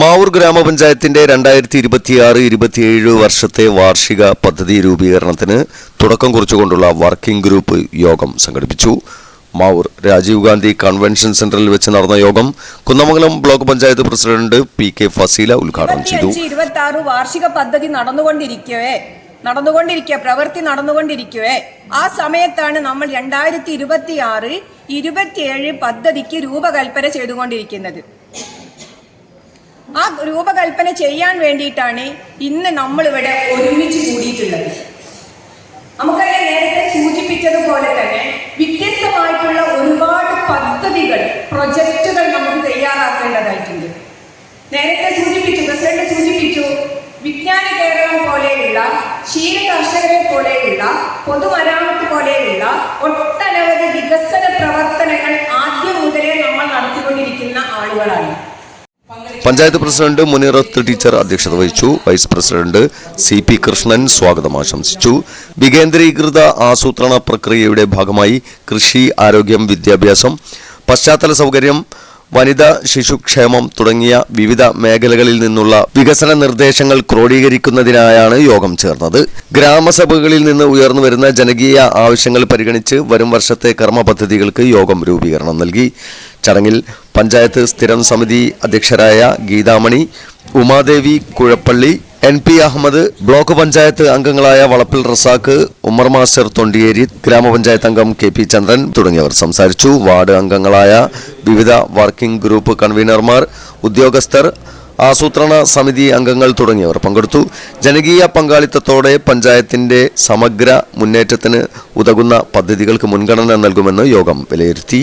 മാവൂർ ഗ്രാമപഞ്ചായത്തിന്റെ രണ്ടായിരത്തി ഇരുപത്തിയാറ് ഇരുപത്തിയേഴ് വർഷത്തെ വാർഷിക പദ്ധതി രൂപീകരണത്തിന് തുടക്കം കുറിച്ചുകൊണ്ടുള്ള വർക്കിംഗ് ഗ്രൂപ്പ് യോഗം സംഘടിപ്പിച്ചു. മാവൂർ രാജീവ് ഗാന്ധി കൺവെൻഷൻ സെന്ററിൽ വെച്ച് നടന്ന യോഗം Kunnamangalam block panchayat president P K Faseela ഉദ്ഘാടനം ചെയ്തു. ഇരുപത്തി വാർഷിക പദ്ധതി നടന്നുകൊണ്ടിരിക്കവേ. നടന്നുകൊണ്ടിരിക്കുക പ്രവൃത്തി നടന്നുകൊണ്ടിരിക്കുവേ. ആ സമയത്താണ് നമ്മൾ രണ്ടായിരത്തി ഇരുപത്തി ആറ് ഇരുപത്തിയേഴ് പദ്ധതിക്ക് രൂപകൽപ്പന ചെയ്തുകൊണ്ടിരിക്കുന്നത്. ആ രൂപകൽപ്പന ചെയ്യാൻ വേണ്ടിയിട്ടാണ് ഇന്ന് നമ്മൾ ഇവിടെ ഒരുമിച്ച് കൂടിയിട്ടുള്ളത്. നമുക്കറിയാം നേരത്തെ സൂചിപ്പിച്ചതുപോലെ തന്നെ വ്യത്യസ്തമായിട്ടുള്ള ഒരുപാട് പദ്ധതികൾ പ്രൊജക്റ്റുകൾ നമുക്ക് തയ്യാറാക്കേണ്ടതായിട്ടുണ്ട്. നേരത്തെ സൂചിപ്പിച്ചു പ്രസിഡന്റ് സൂചിപ്പിച്ചു വിജ്ഞാന കേരളം പോലെയുള്ള ക്ഷീര കർഷകരെ പോലെയുള്ള പൊതുമരാമത്ത് പോലെയുള്ള ഒട്ടനവധി വികസന പഞ്ചായത്ത് പ്രസിഡന്റ് മുനീറത്ത് ടീച്ചർ അധ്യക്ഷത വഹിച്ചു. Vice president C P Krishnan സ്വാഗതം ആശംസിച്ചു. വികേന്ദ്രീകൃത ആസൂത്രണ പ്രക്രിയയുടെ ഭാഗമായി കൃഷി ആരോഗ്യം വിദ്യാഭ്യാസം പശ്ചാത്തല സൗകര്യം വനിതാ ശിശുക്ഷേമം തുടങ്ങിയ വിവിധ മേഖലകളിൽ നിന്നുള്ള വികസന നിർദ്ദേശങ്ങൾ ക്രോഡീകരിക്കുന്നതിനായാണ് യോഗം ചേർന്നത്. ഗ്രാമസഭകളിൽ നിന്ന് ഉയർന്നു വരുന്ന ജനകീയ ആവശ്യങ്ങൾ പരിഗണിച്ച് വരും വർഷത്തെ കർമ്മ പദ്ധതികൾക്ക് യോഗം രൂപീകരണം നൽകി. ചടങ്ങിൽ പഞ്ചായത്ത് സ്ഥിരം സമിതി അധ്യക്ഷരായ Geethamani Umadevi Kuzhappally N P Ahammad block panchayat അംഗങ്ങളായ വളപ്പിൽ റസാഖ് ഉമ്മർ മാസ്റ്റർ തൊണ്ടിയേരി ഗ്രാമപഞ്ചായത്ത് അംഗം കെ പി ചന്ദ്രൻ തുടങ്ങിയവർ സംസാരിച്ചു. വാർഡ് അംഗങ്ങളായ വിവിധ വർക്കിംഗ് ഗ്രൂപ്പ് കൺവീനർമാർ ഉദ്യോഗസ്ഥർ ആസൂത്രണ സമിതി അംഗങ്ങൾ തുടങ്ങിയവർ പങ്കെടുത്തു. ജനകീയ പങ്കാളിത്തത്തോടെ പഞ്ചായത്തിന്റെ സമഗ്ര മുന്നേറ്റത്തിന് ഉതകുന്ന പദ്ധതികൾക്ക് മുൻഗണന നൽകുമെന്ന് യോഗം വിലയിരുത്തി.